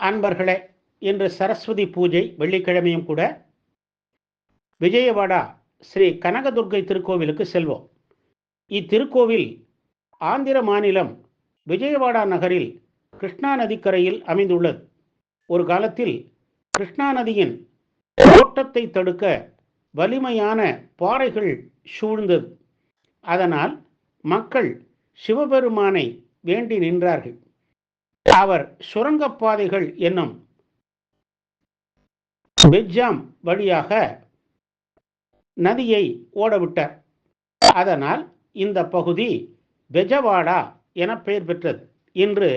அன்பர்களே இன்று சரஸ்வதி பூஜை வெள்ளிக்கிழமையும் கூட விஜயவாடா ஸ்ரீ கனகதுர்கை திருக்கோவிலுக்கு செல்வோம். இத்திருக்கோவில் ஆந்திர மாநிலம் விஜயவாடா நகரில் கிருஷ்ணா நதிக்கரையில் அமைந்துள்ளது. ஒரு காலத்தில் கிருஷ்ணா நதியின் ஓட்டத்தை தடுக்க வலிமையான பாறைகள் சூழ்ந்தது. அதனால் மக்கள் சிவபெருமானை வேண்டி நின்றார்கள். அவர் சுரங்கப்பாதைகள் என்னும் பெஜ்ஜாம் வழியாக நதியை ஓடவிட்டார். அதனால் இந்த பகுதி பெஜவாடா என பெயர் பெற்றது. இன்று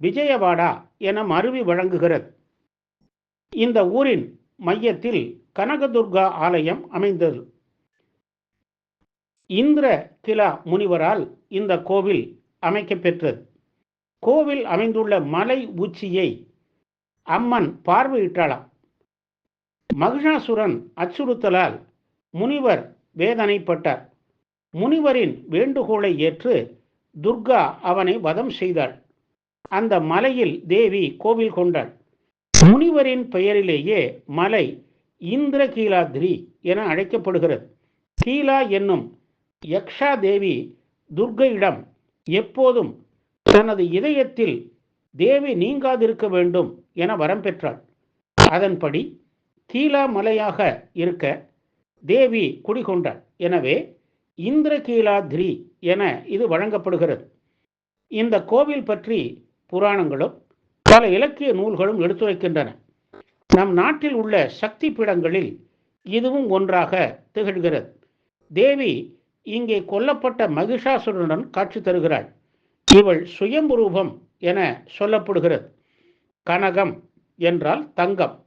விஜயவாடா என மருவி வழங்குகிறது. இந்த ஊரின் மையத்தில் கனகதுர்கா ஆலயம் அமைந்தது. இந்திர கிலா முனிவரால் இந்த கோவில் அமைக்கப்பெற்றது. கோவில் அமைந்துள்ள மலை உச்சியை அம்மன் பார்வையிட்டாளாம். மகிஷாசுரன் அச்சுறுத்தலால் முனிவர் வேதனைப்பட்டார். முனிவரின் வேண்டுகோளை ஏற்று துர்கா அவனை வதம் செய்தாள். அந்த மலையில் தேவி கோவில் கொண்டாள். முனிவரின் பெயரிலேயே மலை இந்திரகீலாத்ரி என அழைக்கப்படுகிறது. கீலா என்னும் யக்ஷா தேவி துர்கையிடம் எப்போதும் தனது இதயத்தில் தேவி நீங்காதிருக்க வேண்டும் என வரம் பெற்றாள். அதன்படி கீலா மலையாக இருக்க தேவி குடிகொண்டாள். எனவே இந்திரகீலாத்ரி என இது வழங்கப்படுகிறது. இந்த கோவில் பற்றி புராணங்களும் பல இலக்கிய நூல்களும் எடுத்துரைக்கின்றன. நம் நாட்டில் உள்ள சக்தி பீடங்களில் இதுவும் ஒன்றாக திகழ்கிறது. தேவி இங்கே கொல்லப்பட்ட மகிஷாசுரனுடன் காட்சி தருகிறாள். இவள் சுயம்புரூபம் என சொல்லப்படுகிறது. கனகம் என்றால் தங்கம்.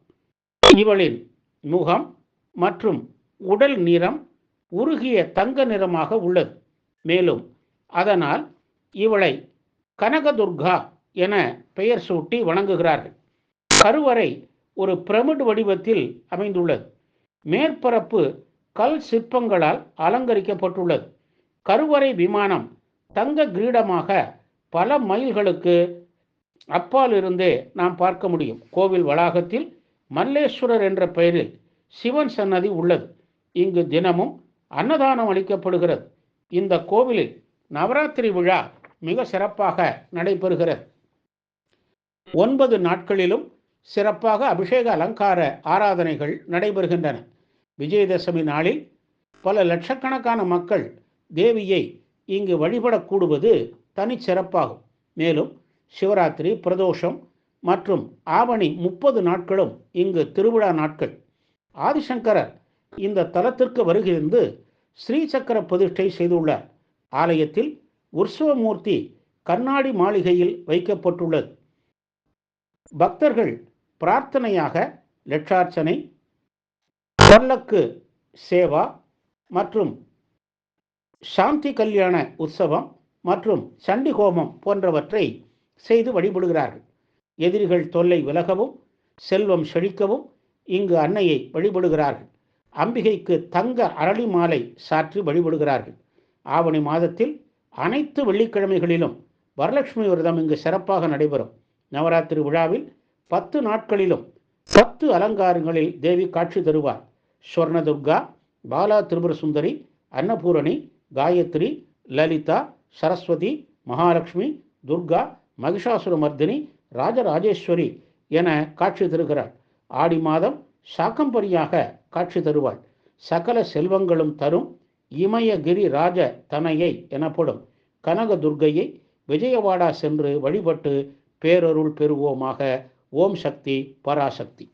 இவளின் முகம் மற்றும் உடல் நிறம் உருகிய தங்க நிறமாக உள்ளது. மேலும் அதனால் இவளை கனகதுர்கா என பெயர் சூட்டி வணங்குகிறார்கள். கருவறை ஒரு பிரமிடு வடிவத்தில் அமைந்துள்ளது. மேற்பரப்பு கல் சிற்பங்களால் அலங்கரிக்கப்பட்டுள்ளது. கருவறை விமானம் தங்க கிரீடமாக பல மைல்களுக்கு அப்பால் இருந்தே நாம் பார்க்க முடியும். கோவில் வளாகத்தில் மல்லேஸ்வரர் என்ற பெயரில் சிவன் சன்னதி உள்ளது. இங்கு தினமும் அன்னதானம் அளிக்கப்படுகிறது. இந்த கோவிலில் நவராத்திரி விழா மிக சிறப்பாக நடைபெறுகிறது. ஒன்பது நாட்களிலும் சிறப்பாக அபிஷேக அலங்கார ஆராதனைகள் நடைபெறுகின்றன. விஜயதசமி நாளில் பல லட்சக்கணக்கான மக்கள் தேவியை இங்கு வழிபடக்கூடுவது தனிச்சிறப்பாகும். மேலும் சிவராத்திரி பிரதோஷம் மற்றும் ஆவணி முப்பது நாட்களும் இங்கு திருவிழா நாட்கள். ஆதிசங்கரர் இந்த தலத்திற்கு வருகிருந்து ஸ்ரீசக்கர பிரதிஷ்டை செய்துள்ளார். ஆலயத்தில் உற்சவமூர்த்தி கண்ணாடி மாளிகையில் வைக்கப்பட்டுள்ளது. பக்தர்கள் பிரார்த்தனையாக லட்சார்ச்சனை பல்லக்கு சேவா மற்றும் சாந்தி கல்யாண உற்சவம் மற்றும் சண்டி ஹோமம் போன்றவற்றை செய்து வழிபடுகிறார்கள். எதிரிகள் தொல்லை விலகவும் செல்வம் செழிக்கவும் இங்கு அன்னையை வழிபடுகிறார்கள். அம்பிகைக்கு தங்க அரளி மாலை சாற்றி வழிபடுகிறார்கள். ஆவணி மாதத்தில் அனைத்து வெள்ளிக்கிழமைகளிலும் வரலட்சுமி விரதம் இங்கு சிறப்பாக நடைபெறும். நவராத்திரி விழாவில் பத்து நாட்களிலும் பத்து அலங்காரங்களில் தேவி காட்சி தருவார். ஸ்வர்ணதுர்கா பாலா திரிபுர சுந்தரி அன்னபூரணி காயத்ரி லலிதா சரஸ்வதி மகாலட்சுமி துர்கா மகிஷாசுரமர்தினி ராஜராஜேஸ்வரி என காட்சி தருகிறாள். ஆடி மாதம் சாக்கம்பரியாக காட்சி தருவாள். சகல செல்வங்களும் தரும் இமயகிரி ராஜ தனையை எனப்படும் கனக துர்க்கையை விஜயவாடா சென்று வழிபட்டு பேரருள் பெறுவோமாக ஓம் சக்தி பராசக்தி.